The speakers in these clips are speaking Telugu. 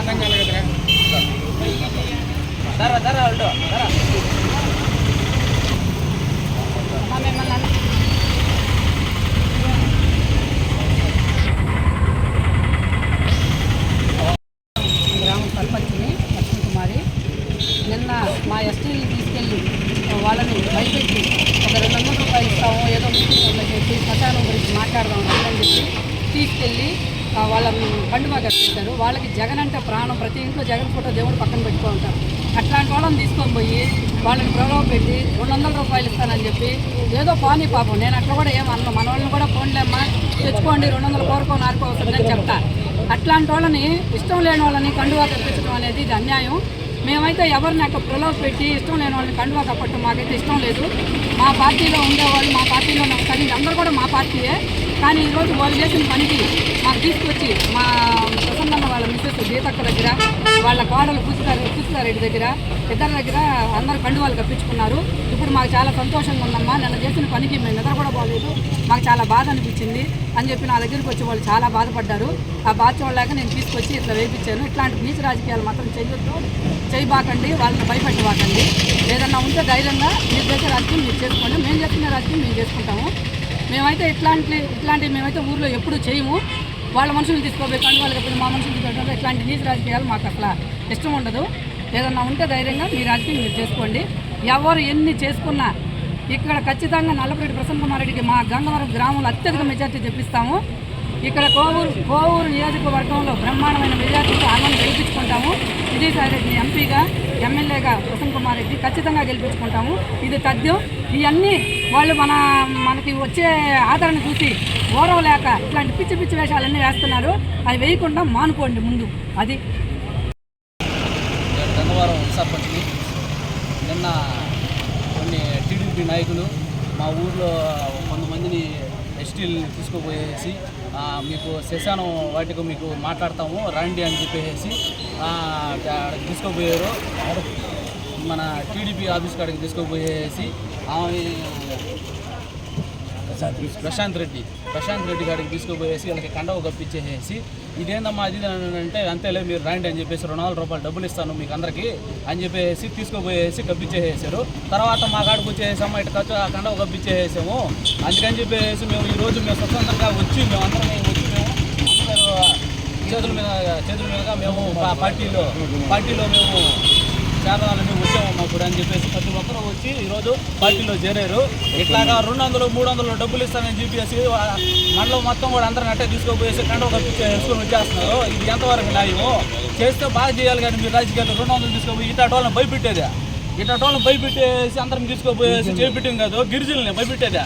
ఇదే కలగదురా ధర ధర అల్టో ధర గ్రామ సర్పంచ్ని లక్ష్మీ కుమారి నిన్న మా ఎస్టీని తీసుకెళ్ళి వాళ్ళని భయపెట్టి ఒక రెండు వందల రూపాయలు ఇస్తాము ఏదో మీటింగ్ చెప్పి శ్మశానం గురించి మాట్లాడదాం అని చెప్పి తీసుకెళ్ళి వాళ్ళని పండుగ కట్టించారు వాళ్ళకి జగన్ అంటే ప్రాణం. ప్రతి ఇంట్లో జగన్ ఫోటో దేవుడు పక్కన పెట్టుకో ఉంటారు. అట్లాంటి వాళ్ళని తీసుకొని పోయి వాళ్ళని ప్రలోభ పెట్టి రెండు వందల రూపాయలు ఇస్తానని చెప్పి ఏదో పోనీ పాపం. నేను అట్లా కూడా ఏమన్నా మన వాళ్ళని కూడా ఫోన్లేమ్మా తెచ్చుకోండి రెండు వందలు కోరుకొని ఆడుకోవస్తుందని చెప్తా. అట్లాంటి వాళ్ళని ఇష్టం లేని వాళ్ళని కండువా తెప్పించడం అనేది ఇది అన్యాయం. మేమైతే ఎవరిని అక్కడ ప్రలోభ పెట్టి ఇష్టం లేని వాళ్ళని కండువా కప్పటం మాకైతే ఇష్టం లేదు. మా పార్టీలో ఉండేవాళ్ళు మా పార్టీలో ఉన్న కానీ అందరూ కూడా మా పార్టీయే. కానీ ఈరోజు వాళ్ళు చేసిన పనికి మాకు తీసుకొచ్చి మా ప్రసన్నమ్మ వాళ్ళ మిస్సెస్ గీతక్క దగ్గర వాళ్ళ కోడలు పూజితారెడ్డి పూజితారెడ్డి దగ్గర ఇద్దరి దగ్గర అందరూ కండువాలు కప్పించుకున్నారు. ఇప్పుడు మాకు చాలా సంతోషంగా ఉందమ్మా. నిన్న చేసిన పనికి మేము నిద్ర కూడా పోలేదు. మాకు చాలా బాధ అనిపించింది అని చెప్పి నా దగ్గరికి వచ్చి వాళ్ళు చాలా బాధపడ్డారు. ఆ బాధ చూడలేక నేను తీసుకొచ్చి ఇట్లా వేయించాను ఇట్లాంటి నీచ రాజకీయాలు మాత్రం చేయొద్దు. చేయబాకండి. వాళ్ళని భయపెట్టబాకండి. ఏదన్నా ఉంటే ధైర్యంగా మీరు చేసే రాజకీయం మీరు చేసుకోండి. మేము చేసుకునే రాజకీయం మేము చేసుకుంటాము. మేమైతే ఇట్లాంటి ఇట్లాంటివి మేమైతే ఊర్లో ఎప్పుడూ చేయము. వాళ్ళ మనుషులు తీసుకోಬೇಕು కానీ వాళ్ళకి ఎప్పుడు మా మనుషులు తీసుకోవడం ఇట్లాంటి నీతి రాజకీయాలు మాకు అసలు ఇష్టం ఉండదు. ఏదన్నా ఉంటే ధైర్యంగా మీ రాజకీయం మీరు చేసుకోండి. ఎవరు ఎన్ని చేసుకున్నా ఇక్కడ ఖచ్చితంగా నల్లపరెడ్డి ప్రసన్న కుమార్ రెడ్డికి మా గంగవరం గ్రామంలో అత్యధిక మెజార్టీ తెప్పిస్తాము. ఇక్కడ కోవూరు కోవూరు నియోజకవర్గంలో బ్రహ్మాండమైన మెజార్టీతో ఆనందం గెలిపించుకుంటాము. విజయసాయి రెడ్డిని ఎంపీగా ఎమ్మెల్యేగా ప్రసన్న కుమార్ రెడ్డి ఖచ్చితంగా గెలిపించుకుంటాము. ఇది తథ్యం. ఇవన్నీ వాళ్ళు మన మనకి వచ్చే ఆదరణ చూసి ఓరవలేక ఇట్లాంటి పిచ్చి పిచ్చి వేషాలన్నీ వేస్తున్నారు. అవి వేయకుండా మానుకోండి ముందు. అది. గంగవరం సర్పంచ్ని నిన్న కొన్ని టీడీపీ నాయకులు మా ఊర్లో కొంతమందిని ఎస్టీలు తీసుకుపోయేసి మీకు శశానం వాటికి మీకు మాట్లాడతాము రండి అని చెప్పేసి ఆడకి తీసుకుపోయారు. మన టీడీపీ ఆఫీస్ కాడికి తీసుకుపోయేసి ప్రశాంత్ రెడ్డి. ప్రశాంత్ రెడ్డి గారికి తీసుకుపోయేసి వీళ్ళకి కండవ కప్పించేసి ఇదేందమ్మా అది అంటే అంతేలే మీరు రాండి అని చెప్పేసి రెండు వందల రూపాయలు డబ్బులు ఇస్తాను మీకు అందరికీ అని చెప్పేసి తీసుకుపోయేసి కప్పించేసేసారు తర్వాత మా కాడికి వచ్చేసాము ఇటు ఖర్చు ఆ కండవ కప్పించేసాము అందుకని చెప్పేసి మేము ఈరోజు మేము స్వతంత్రంగా వచ్చి మేము అందరం వచ్చి మేము చేతుల మీద చేతుల మీదుగా మేము పార్టీలో పార్టీలో మేము చేరాలని మేము ఇప్పుడు అని చెప్పేసి ప్రతి ఒక్కరూ వచ్చి ఈరోజు పార్టీలో చేరారు. ఇట్లాగా రెండు వందలు మూడు వందలు డబ్బులు ఇస్తానని చెప్పేసి మనలో మండలం మొత్తం కూడా అందరూ అట్టే తీసుకోపోయేసి కండవ ఒక వేసుకొని వచ్చేస్తున్నారు. ఇది ఎంతవరకు న్యాయము? చేస్తే బాగా చేయాలి కానీ మీరు రాజకీయాలు రెండు వందలు తీసుకోపోయి ఇట్లాంటి వాళ్ళని భయపెట్టేదా. ఇట్లాంటి వాళ్ళని భయపెట్టేసి అందరం తీసుకోపోయేసి చేపెట్టాం కాదు గిరిజనుల్ని భయపెట్టేదా.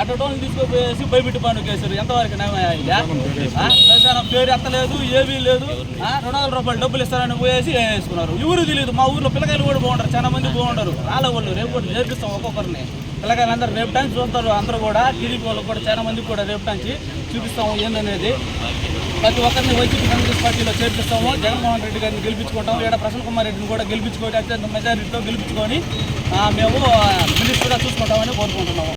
అటోని తీసుకుపోయేసి భయపెట్టి పండుగ వేసారు ఎంతవరకు న్యాయం పేరు ఎత్తలేదు ఏమీ లేదు. రెండు వందల రూపాయలు డబ్బులు ఇస్తారని పోయేసి వేసుకున్నారు. ఎవరు తెలియదు మా ఊర్లో పిల్లకాయలు కూడా బాగుంటారు చాలా మంది బాగుంటారు రాలే వాళ్ళు రేపు కూడా నేర్పిస్తాం ఒక్కొక్కరిని. పిల్లకాయలు అందరూ రేపు టైం చూస్తారు అందరూ కూడా. టీడీపీ వాళ్ళు కూడా చాలా మందికి కూడా రేపు టైంచి చూపిస్తాము ఏందనేది. ప్రతి ఒక్కరిని వచ్చి కాంగ్రెస్ పార్టీలో చేర్పిస్తాము. జగన్మోహన్ రెడ్డి గారిని గెలిపించుకుంటాము. ఇక్కడ ప్రసన్న కుమార్ రెడ్డిని కూడా గెలిపించుకొని అత్యంత మెజారిటీతో గెలిపించుకొని మేము మినిస్టర్గా చూసుకుంటామని కోరుకుంటున్నాము.